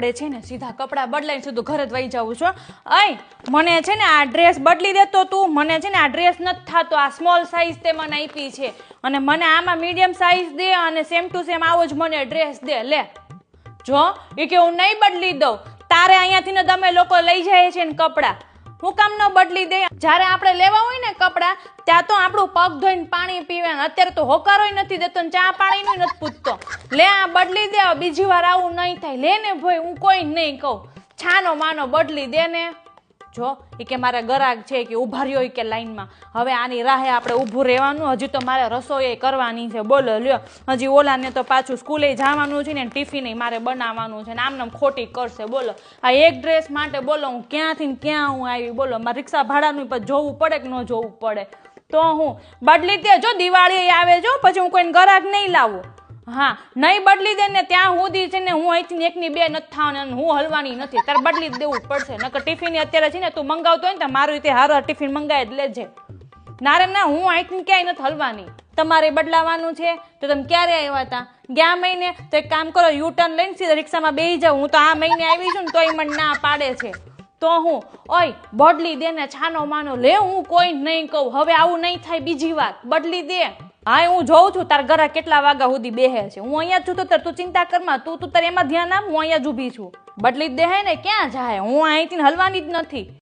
આપણે છે ને, સીધા કપડાં બદલાઈને સીધું ઘરે વહી જવું છું અહીં, મને છે ને આ ડ્રેસ બદલી દેતો તું મને છે ને આ ડ્રેસ નથી થતો, આ સ્મોલ સાઇઝ તે મને આપી છે. અને મને આમાં મીડિયમ સાઇઝ દે અને સેમ ટુ સેમ આવો જ મને ડ્રેસ દે, લે. જો, એ કે હું નહીં બદલી દઉં, તારે અહીંયાથી ને તમે લોકો લઈ જાય છે ને કપડાં. હું કામ ન બદલી દે? જ્યારે આપણે લેવા હોય ને કપડાં, ત્યાં તો આપણું પગ ધોઈને પાણી પીવે અત્યારે તો હોકારોય નથી દેતો ચા પાણીનું નથી પૂછતો. લે આ બદલી દે બીજી વાર આવું નહીં થાય. લે ને ભાઈ, હું કોઈ નહીં કહું. છાનો માનો બદલી દે ને. જો એ કે મારે ગરાગ છે કે ઊભા રહ્યો કે લાઈનમાં. હવે આની રાહે આપણે ઊભું રહેવાનું. હજી તો મારે રસોઈ કરવાની છે. બોલો, લ્યો. હજી ઓલાને તો પાછું સ્કૂલે જવાનું છે ને, ટિફિન મારે બનાવવાનું છે ને આમ નામ ખોટી કરશે. બોલો, આ એક ડ્રેસ માટે બોલો, હું ક્યાંથી ક્યાં હું આવી? બોલો, મારે રિક્ષા ભાડાનું પણ જોવું પડે કે ન જોવું પડે? તો હું, બદલી દે. જો દિવાળી આવે, જો, પછી હું કોઈને ગરાગ નહીં લાવું. હા, નહીં બદલી દે ને ત્યાં સુધી છે ને હું અહીંથી એકની બે નથી થવાની અને હું હલવાની નથી. તારે બદલી દેવું પડશે. નકર ટિફિન અત્યારે છે ને તું મંગાવતો હોય ને તો મારું રીતે હારો ટિફિન મંગાવી જ લેજે. નારે ના, હું અહીંથી ક્યાંય નથી હલવાની. તમારે બદલાવાનું છે તો તમે ક્યારે આવ્યા હતા? ગયા મહિને તો એક કામ કરો યુ ટર્ન લઈને સીધા રિક્ષામાં બેસી જાઉં હું તો આ મહિને આવી છું ને તોય મને ના પાડે છે. તો હું, ઓય, બદલી દે ને છાનો માનો. લે, હું કોઈ નહીં કહું. હવે આવું નહીં થાય બીજી વાત. બદલી દે. હા, હું જોઉં છું તાર ઘરે કેટલા વાગ્યા સુધી બેહે છે. હું અહીંયા છું તો તાર તું ચિંતા કરમાં તું તું તારે એમાં ધ્યાન આપ, હું અહીંયા જ ઊભી છું. બદલી દે ને? ક્યાં જાય? હું અહીંથી હલવાની જ નથી.